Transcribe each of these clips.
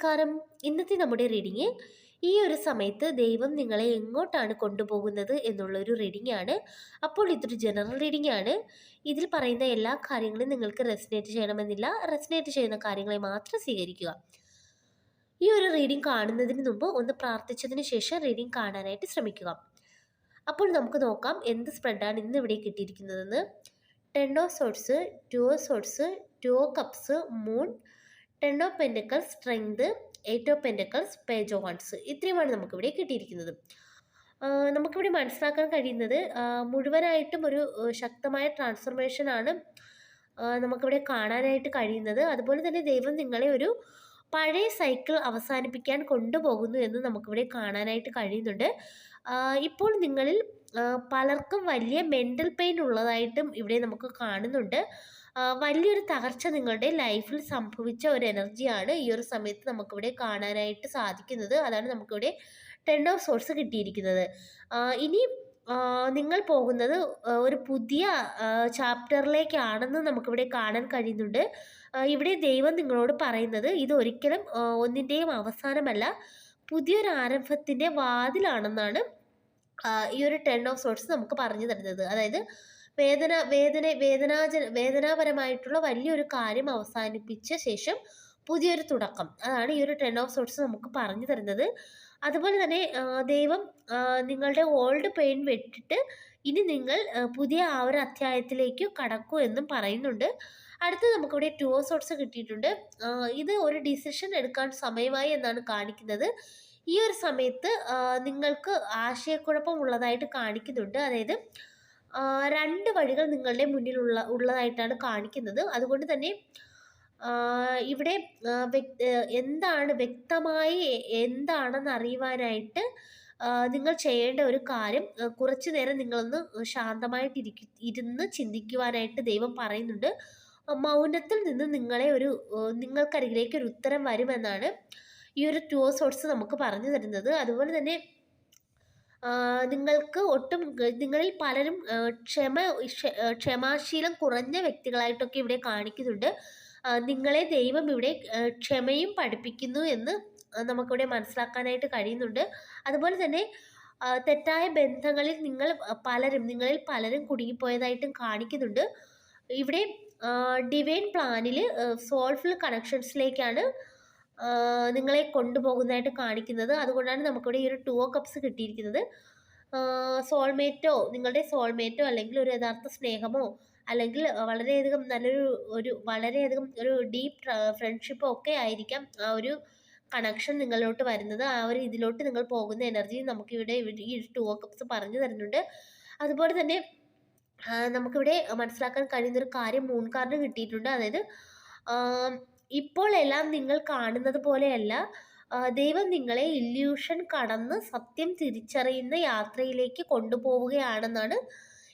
നമസ്കാരം. ഇന്നത്തെ നമ്മുടെ റീഡിങ് ഈ ഒരു സമയത്ത് ദൈവം നിങ്ങളെ എങ്ങോട്ടാണ് കൊണ്ടുപോകുന്നത് എന്നുള്ളൊരു റീഡിംഗ് ആണ്. അപ്പോൾ ഇതൊരു ജനറൽ റീഡിംഗ് ആണ്. ഇതിൽ പറയുന്ന എല്ലാ കാര്യങ്ങളും നിങ്ങൾക്ക് റെസിനേറ്റ് ചെയ്യണമെന്നില്ല. റെസിനേറ്റ് ചെയ്യുന്ന കാര്യങ്ങളെ മാത്രം സ്വീകരിക്കുക. ഈ ഒരു റീഡിംഗ് കാണുന്നതിന് മുമ്പ് ഒന്ന് പ്രാർത്ഥിച്ചതിന് ശേഷം റീഡിംഗ് കാണാനായിട്ട് ശ്രമിക്കുക. അപ്പോൾ നമുക്ക് നോക്കാം എന്ത് സ്പ്രെഡാണ് ഇന്ന് ഇവിടെ കിട്ടിയിരിക്കുന്നതെന്ന്. Ten of swords two of swords two cups moon ten of pentacles strength eight of pentacles page of wands ഇത്രയുമാണ് നമുക്കിവിടെ കിട്ടിയിരിക്കുന്നത്. നമുക്കിവിടെ മനസ്സിലാക്കാൻ കഴിയുന്നത് മുഴുവനായിട്ടും ഒരു ശക്തമായ ട്രാൻസ്ഫർമേഷനാണ് നമുക്കിവിടെ കാണാനായിട്ട് കഴിയുന്നത്. അതുപോലെ തന്നെ ദൈവം നിങ്ങളെ ഒരു പഴയ സൈക്കിൾ അവസാനിപ്പിക്കാൻ കൊണ്ടുപോകുന്നു എന്ന് നമുക്കിവിടെ കാണാനായിട്ട് കഴിയുന്നുണ്ട്. ഇപ്പോൾ നിങ്ങളിൽ പലർക്കും വലിയ മെന്റൽ പെയിൻ ഉള്ളതായിട്ടും ഇവിടെ നമുക്ക് കാണുന്നുണ്ട്. വലിയൊരു തകർച്ച നിങ്ങളുടെ ലൈഫിൽ സംഭവിച്ച ഒരു എനർജിയാണ് ഈ ഒരു സമയത്ത് നമുക്കിവിടെ കാണാനായിട്ട് സാധിക്കുന്നത്. അതാണ് നമുക്കിവിടെ ടെൻ ഓഫ് സോഴ്സ് കിട്ടിയിരിക്കുന്നത്. ഇനി നിങ്ങൾ പോകുന്നത് ഒരു പുതിയ ചാപ്റ്ററിലേക്കാണെന്ന് നമുക്കിവിടെ കാണാൻ കഴിയുന്നുണ്ട്. ഇവിടെ ദൈവം നിങ്ങളോട് പറയുന്നത് ഇത് ഒരിക്കലും ഒന്നിന്റെയും അവസാനമല്ല പുതിയൊരു ആരംഭത്തിന്റെ വാതിലാണെന്നാണ് ഈ ഒരു ടെൻ ഓഫ് സോഴ്സ് നമുക്ക് പറഞ്ഞു തരുന്നത്. അതായത് വേദന വേദന വേദനാജ വേദനാപരമായിട്ടുള്ള വലിയൊരു കാര്യം അവസാനിപ്പിച്ച ശേഷം പുതിയൊരു തുടക്കം. അതാണ് ഈ ഒരു ടെൻ ഓഫ് സോഴ്സ് നമുക്ക് പറഞ്ഞു തരുന്നത്. അതുപോലെ തന്നെ ദൈവം നിങ്ങളുടെ ഓൾഡ് പെയിൻ വെട്ടിട്ട് ഇനി നിങ്ങൾ പുതിയ ആ ഒരു അധ്യായത്തിലേക്ക് കടക്കൂ എന്നും പറയുന്നുണ്ട്. അടുത്ത് നമുക്കിവിടെ ടു ഓഫ് സോട്ട്സ് കിട്ടിയിട്ടുണ്ട്. ഇത് ഒരു ഡിസിഷൻ എടുക്കാൻ സമയമായി എന്നാണ് കാണിക്കുന്നത്. ഈ ഒരു സമയത്ത് നിങ്ങൾക്ക് ആശയക്കുഴപ്പം ഉള്ളതായിട്ട് കാണിക്കുന്നുണ്ട്. അതായത് രണ്ട് വഴികൾ നിങ്ങളുടെ മുന്നിലുള്ള ഉള്ളതായിട്ടാണ് കാണിക്കുന്നത്. അതുകൊണ്ട് തന്നെ ഇവിടെ എന്താണ് വ്യക്തമായി എന്താണെന്ന് അറിയുവാനായിട്ട് നിങ്ങൾ ചെയ്യേണ്ട ഒരു കാര്യം കുറച്ചു നേരം നിങ്ങളൊന്ന് ശാന്തമായിട്ട് ഇരിക്കു ഇരുന്ന് ചിന്തിക്കുവാനായിട്ട് ദൈവം പറയുന്നുണ്ട്. മൗനത്തിൽ നിന്ന് നിങ്ങളെ ഒരു നിങ്ങൾക്ക് നിങ്ങൾക്കരികിലേക്ക് ഒരു ഉത്തരം വരുമെന്നാണ് ഈ ഒരു ടു സോഴ്സ് നമുക്ക് പറഞ്ഞു തരുന്നത്. അതുപോലെ തന്നെ നിങ്ങൾക്ക് ഒട്ടും നിങ്ങളിൽ പലരും ക്ഷമ ക്ഷമാശീലം കുറഞ്ഞ വ്യക്തികളായിട്ടൊക്കെ ഇവിടെ കാണിക്കുന്നുണ്ട്. നിങ്ങളെ ദൈവം ഇവിടെ ക്ഷമയും പഠിപ്പിക്കുന്നു എന്ന് നമുക്കിവിടെ മനസ്സിലാക്കാനായിട്ട് കഴിയുന്നുണ്ട്. അതുപോലെ തന്നെ തെറ്റായ ബന്ധങ്ങളിൽ നിങ്ങൾ പലരും നിങ്ങളിൽ പലരും കുടുങ്ങിപ്പോയതായിട്ടും കാണിക്കുന്നുണ്ട്. ഇവിടെ ഡിവൈൻ പ്ലാനിൽ സോൾഫുൾ കണക്ഷൻസിലേക്കാണ് നിങ്ങളെ കൊണ്ടുപോകുന്നതായിട്ട് കാണിക്കുന്നത്. അതുകൊണ്ടാണ് നമുക്കിവിടെ ഈ ഒരു ടു കപ്സ് കിട്ടിയിരിക്കുന്നത്. സോൾമേറ്റോ നിങ്ങളുടെ സോൾമേറ്റോ അല്ലെങ്കിൽ ഒരു യഥാർത്ഥ സ്നേഹമോ അല്ലെങ്കിൽ വളരെയധികം നല്ലൊരു ഒരു വളരെയധികം ഒരു ഡീപ്പ് ഫ്രണ്ട്ഷിപ്പോ ഒക്കെ ആയിരിക്കാം ആ ഒരു കണക്ഷൻ നിങ്ങളിലോട്ട് വരുന്നത്. ആ ഒരു ഇതിലോട്ട് നിങ്ങൾ പോകുന്ന എനർജി നമുക്കിവിടെ ഈ ടു കപ്സ് പറഞ്ഞു തരുന്നുണ്ട്. അതുപോലെ തന്നെ നമുക്കിവിടെ മനസ്സിലാക്കാൻ കഴിയുന്ന ഒരു കാര്യം മൂൺ കാർഡ് കിട്ടിയിട്ടുണ്ട്. അതായത് ഇപ്പോൾ എല്ലാം നിങ്ങൾ കാണുന്നത് പോലെയല്ല ദൈവം നിങ്ങളെ ഇല്യൂഷൻ കടന്ന് സത്യം തിരിച്ചറിയുന്ന യാത്രയിലേക്ക് കൊണ്ടുപോവുകയാണെന്നാണ്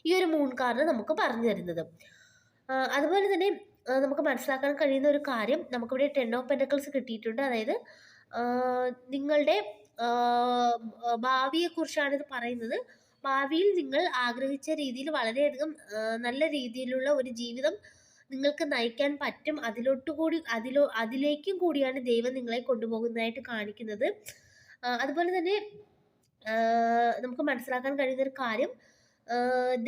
ഈ ഒരു മൂൺ കാർഡ് നമുക്ക് പറഞ്ഞു തരുന്നത്. അതുപോലെ തന്നെ നമുക്ക് മനസ്സിലാക്കാൻ കഴിയുന്ന ഒരു കാര്യം നമുക്കിവിടെ ടെൻ ഓഫ് പെന്റക്കിൾസ് കിട്ടിയിട്ടുണ്ട്. അതായത് നിങ്ങളുടെ ഭാവിയെക്കുറിച്ചാണ് ഇത് പറയുന്നത്. ഭാവിയിൽ നിങ്ങൾ ആഗ്രഹിച്ച രീതിയിൽ വളരെയധികം നല്ല രീതിയിലുള്ള ഒരു ജീവിതം നിങ്ങൾക്ക് നയിക്കാൻ പറ്റും. അതിലോട്ട് കൂടി അതിലോ അതിലേക്കും കൂടിയാണ് ദൈവം നിങ്ങളെ കൊണ്ടുപോകുന്നതായിട്ട് കാണിക്കുന്നത്. അതുപോലെ തന്നെ നമുക്ക് മനസ്സിലാക്കാൻ കഴിയുന്ന ഒരു കാര്യം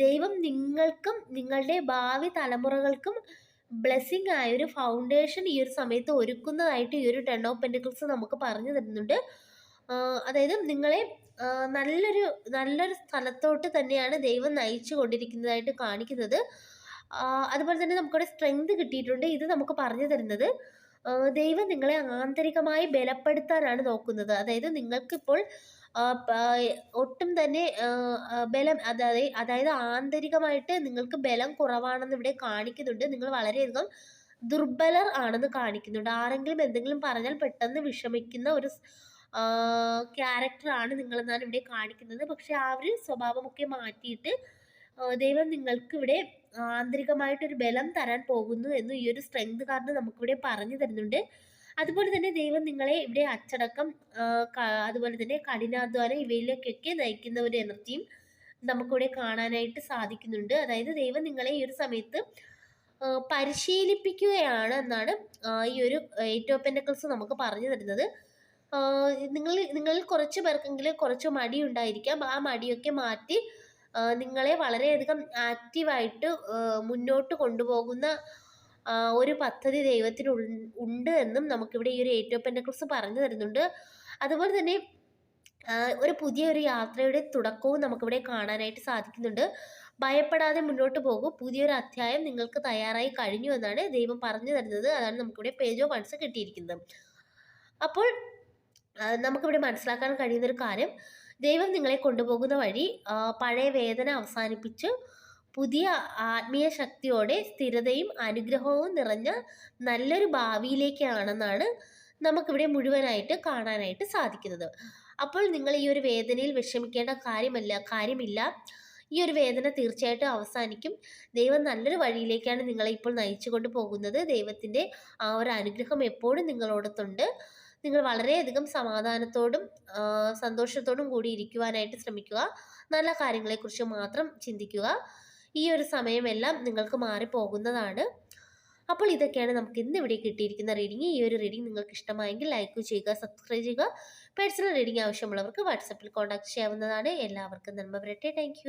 ദൈവം നിങ്ങൾക്കും നിങ്ങളുടെ ഭാവി തലമുറകൾക്കും ബ്ലെസ്സിങ് ആയ ഒരു ഫൗണ്ടേഷൻ ഈ ഒരു സമയത്ത് ഒരുക്കുന്നതായിട്ട് ഈ ഒരു ടെൻ ഓഫ് പെന്റിക്കിൾസ് നമുക്ക് പറഞ്ഞു തരുന്നുണ്ട്. അതായത് നിങ്ങളെ നല്ലൊരു നല്ലൊരു സ്ഥലത്തോട്ട് തന്നെയാണ് ദൈവം നയിച്ചു കൊണ്ടിരിക്കുന്നതായിട്ട് കാണിക്കുന്നത്. അതുപോലെ തന്നെ നമുക്കിവിടെ സ്ട്രെങ്ത് കിട്ടിയിട്ടുണ്ട്. ഇത് നമുക്ക് പറഞ്ഞു തരുന്നത് ദൈവം നിങ്ങളെ ആന്തരികമായി ബലപ്പെടുത്താനാണ് നോക്കുന്നത്. അതായത് നിങ്ങൾക്കിപ്പോൾ ഒട്ടും തന്നെ ബലം അതായത് അതായത് ആന്തരികമായിട്ട് നിങ്ങൾക്ക് ബലം കുറവാണെന്ന് ഇവിടെ കാണിക്കുന്നുണ്ട്. നിങ്ങൾ വളരെയധികം ദുർബലർ ആണെന്ന് കാണിക്കുന്നുണ്ട്. ആരെങ്കിലും എന്തെങ്കിലും പറഞ്ഞാൽ പെട്ടെന്ന് വിഷമിക്കുന്ന ഒരു ക്യാരക്ടറാണ് നിങ്ങളെന്നാണ് ഇവിടെ കാണിക്കുന്നത്. പക്ഷെ ആ ഒരു സ്വഭാവമൊക്കെ മാറ്റിയിട്ട് ദൈവം നിങ്ങൾക്ക് ഇവിടെ ആന്തരികമായിട്ടൊരു ബലം തരാൻ പോകുന്നു എന്ന് ഈ ഒരു സ്ട്രെങ്ത് കാർഡ് നമുക്കിവിടെ പറഞ്ഞു തരുന്നുണ്ട്. അതുപോലെ തന്നെ ദൈവം നിങ്ങളെ ഇവിടെ അച്ചടക്കം അതുപോലെ തന്നെ കഠിനാധ്വാനം ഇവയിലേക്കൊക്കെ നയിക്കുന്ന ഒരു എനർജിയും നമുക്കിവിടെ കാണാനായിട്ട് സാധിക്കുന്നുണ്ട്. അതായത് ദൈവം നിങ്ങളെ ഈ ഒരു സമയത്ത് പരിശീലിപ്പിക്കുകയാണ് എന്നാണ് ഈ ഒരു എയ്റ്റ് നമുക്ക് പറഞ്ഞു തരുന്നത്. നിങ്ങൾ നിങ്ങളിൽ കുറച്ച് പേർക്കെങ്കിലും കുറച്ച് മടി ഉണ്ടായിരിക്കാം. ആ മടിയൊക്കെ മാറ്റി നിങ്ങളെ വളരെയധികം ആക്റ്റീവായിട്ട് മുന്നോട്ട് കൊണ്ടുപോകുന്ന ഒരു പദ്ധതി ദൈവത്തിന് ഉണ്ട് എന്നും നമുക്കിവിടെ ഈ ഒരു എയ്റ്റ് ഓഫ് പറഞ്ഞു തരുന്നുണ്ട്. അതുപോലെ തന്നെ ഒരു പുതിയ ഒരു യാത്രയുടെ തുടക്കവും നമുക്കിവിടെ കാണാനായിട്ട് സാധിക്കുന്നുണ്ട്. ഭയപ്പെടാതെ മുന്നോട്ട് പോകും. പുതിയൊരു അധ്യായം നിങ്ങൾക്ക് തയ്യാറായി കഴിഞ്ഞു എന്നാണ് ദൈവം പറഞ്ഞു തരുന്നത്. അതാണ് നമുക്കിവിടെ പേജ് ഓഫ് വൺസ് കിട്ടിയിരിക്കുന്നത്. അപ്പോൾ നമുക്ക് നമുക്കിവിടെ മനസ്സിലാക്കാൻ കഴിയുന്നൊരു കാര്യം. ദൈവം നിങ്ങളെ കൊണ്ടുപോകുന്ന വഴി പഴയ വേദന അവസാനിപ്പിച്ച് പുതിയ ആത്മീയ ശക്തിയോടെ സ്ഥിരതയും അനുഗ്രഹവും നിറഞ്ഞ നല്ലൊരു ഭാവിയിലേക്കാണെന്നാണ് നമുക്കിവിടെ മുഴുവനായിട്ട് കാണാനായിട്ട് സാധിക്കുന്നത്. അപ്പോൾ നിങ്ങൾ ഈ ഒരു വേദനയിൽ വിഷമിക്കേണ്ട കാര്യമല്ല കാര്യമില്ല. ഈ ഒരു വേദന തീർച്ചയായിട്ടും അവസാനിക്കും. ദൈവം നല്ലൊരു വഴിയിലേക്കാണ് നിങ്ങളെ ഇപ്പോൾ നയിച്ചുകൊണ്ട് പോകുന്നത്. ദൈവത്തിന്റെ ആ ഒരു അനുഗ്രഹം എപ്പോഴും നിങ്ങളോടൊത്തുണ്ട്. നിങ്ങൾ വളരെയധികം സമാധാനത്തോടും സന്തോഷത്തോടും കൂടി ഇരിക്കുവാനായിട്ട് ശ്രമിക്കുക. നല്ല കാര്യങ്ങളെക്കുറിച്ച് മാത്രം ചിന്തിക്കുക. ഈ ഒരു സമയമെല്ലാം നിങ്ങൾക്ക് മാറിപ്പോകുന്നതാണ്. അപ്പോൾ ഇതൊക്കെയാണ് നമുക്ക് ഇന്ന് ഇവിടെ കിട്ടിയിരിക്കുന്ന റീഡിംഗ് ഈ ഒരു റീഡിംഗ് നിങ്ങൾക്ക് ഇഷ്ടമായെങ്കിൽ ലൈക്ക് ചെയ്യുക സബ്സ്ക്രൈബ് ചെയ്യുക. പേഴ്സണൽ റീഡിംഗ് ആവശ്യമുള്ളവർക്ക് വാട്സപ്പിൽ കോൺടാക്ട് ചെയ്യാവുന്നതാണ്. എല്ലാവർക്കും നന്മ വരട്ടെ താങ്ക്